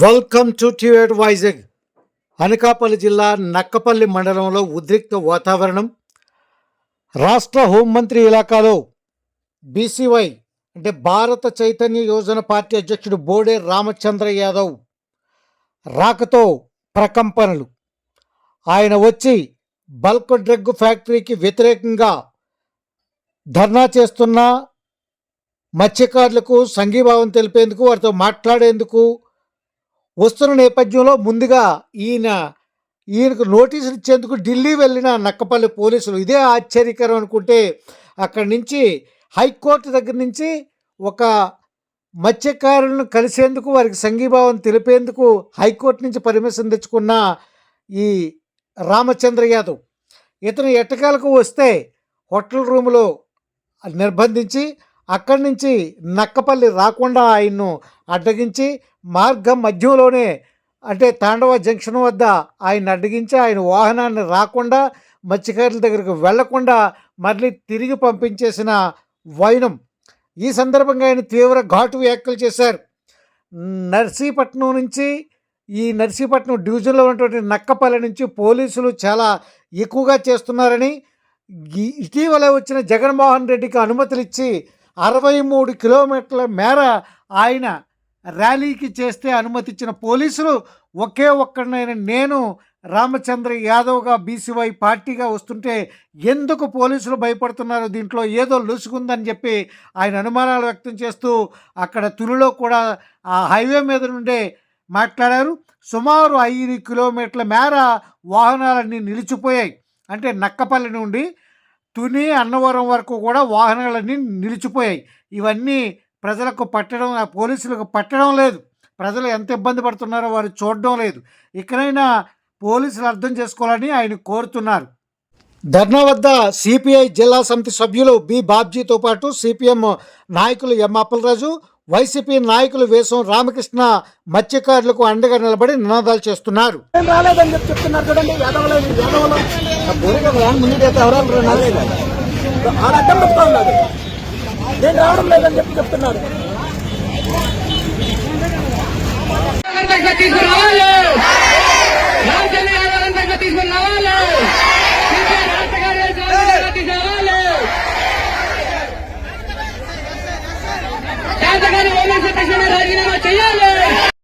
Welcome to టివేట్ వైజాగ్ అనకాపల్లి జిల్లా నక్కపల్లి మండలంలో ఉద్రిక్త వాతావరణం. రాష్ట్ర హోంమంత్రి ఇలాకాలో బీసీవై అంటే భారత చైతన్య యోజన పార్టీ అధ్యక్షుడు బోడే రామచంద్ర యాదవ్ రాకతో ప్రకంపనలు. ఆయన వచ్చి బల్క్ డ్రగ్ ఫ్యాక్టరీకి వ్యతిరేకంగా ధర్నా చేస్తున్న మత్స్యకారులకు సంఘీభావం తెలిపేందుకు వారితో మాట్లాడేందుకు వస్తున్న నేపథ్యంలో ముందుగా ఈయన ఈయనకు నోటీసులు ఇచ్చేందుకు ఢిల్లీ వెళ్ళిన నక్కపల్లి పోలీసులు. ఇదే ఆశ్చర్యకరం అనుకుంటే అక్కడి నుంచి హైకోర్టు దగ్గర నుంచి ఒక మత్స్యకారులను కలిసేందుకు వారికి సంఘీభావం తెలిపేందుకు హైకోర్టు నుంచి పర్మిషన్ తెచ్చుకున్న ఈ రామచంద్ర యాదవ్. ఇతను ఎట్టకాలకు వస్తే హోటల్ రూములో నిర్బంధించి అక్కడి నుంచి నక్కపల్లి రాకుండా ఆయన్ను అడ్డగించి మార్గం మధ్యంలోనే అంటే తాండవ జంక్షన్ వద్ద ఆయన అడ్డగించి ఆయన వాహనాన్ని రాకుండా మత్స్యకారుల దగ్గరకు వెళ్ళకుండా మళ్ళీ తిరిగి పంపించేసిన వైనం. ఈ సందర్భంగా ఆయన తీవ్ర ఘాటు వ్యాఖ్యలు చేశారు. నర్సీపట్నం నుంచి ఈ నర్సీపట్నం డివిజన్లో ఉన్నటువంటి నక్కపల్లి నుంచి పోలీసులు చాలా ఎక్కువగా చేస్తున్నారని ఇటీవల వచ్చిన జగన్మోహన్ రెడ్డికి అనుమతులు ఇచ్చి అరవై మూడు కిలోమీటర్ల మేర ఆయన ర్యాలీకి చేస్తే అనుమతించిన పోలీసులు ఒకే ఒక్కడినైన నేను రామచంద్ర యాదవ్గా బీసీవై పార్టీగా వస్తుంటే ఎందుకు పోలీసులు భయపడుతున్నారు? దీంట్లో ఏదో లొసుగుందని చెప్పి ఆయన అనుమానాలు వ్యక్తం చేస్తూ అక్కడ తునిలో కూడా ఆ హైవే మీద నుండే మాట్లాడారు. సుమారు ఐదు కిలోమీటర్ల మేర వాహనాలన్నీ నిలిచిపోయాయి. అంటే నక్కపల్లి నుండి తుని అన్నవరం వరకు కూడా వాహనాలన్నీ నిలిచిపోయాయి. ఇవన్నీ ప్రజలకు పట్టడం ఆ పోలీసులకు పట్టడం లేదు. ప్రజలు ఎంత ఇబ్బంది పడుతున్నారో వారు చూడడం లేదు. ఇకనైనా పోలీసులు అర్థం చేసుకోవాలని ఆయన కోరుతున్నారు. ధర్నా వద్ద సిపిఐ జిల్లా సమితి సభ్యులు బి బాబ్జీతో పాటు సిపిఎం నాయకులు ఎం అప్పలరాజు వైసీపీ నాయకులు వేసం రామకృష్ణ మత్స్యకారులకు అండగా నిలబడి నినాదాలు చేస్తున్నారు. చెప్తున్నారు నేను రావడం లేదని చెప్పి తీసుకురావాలి అడిగినామో చేయాలి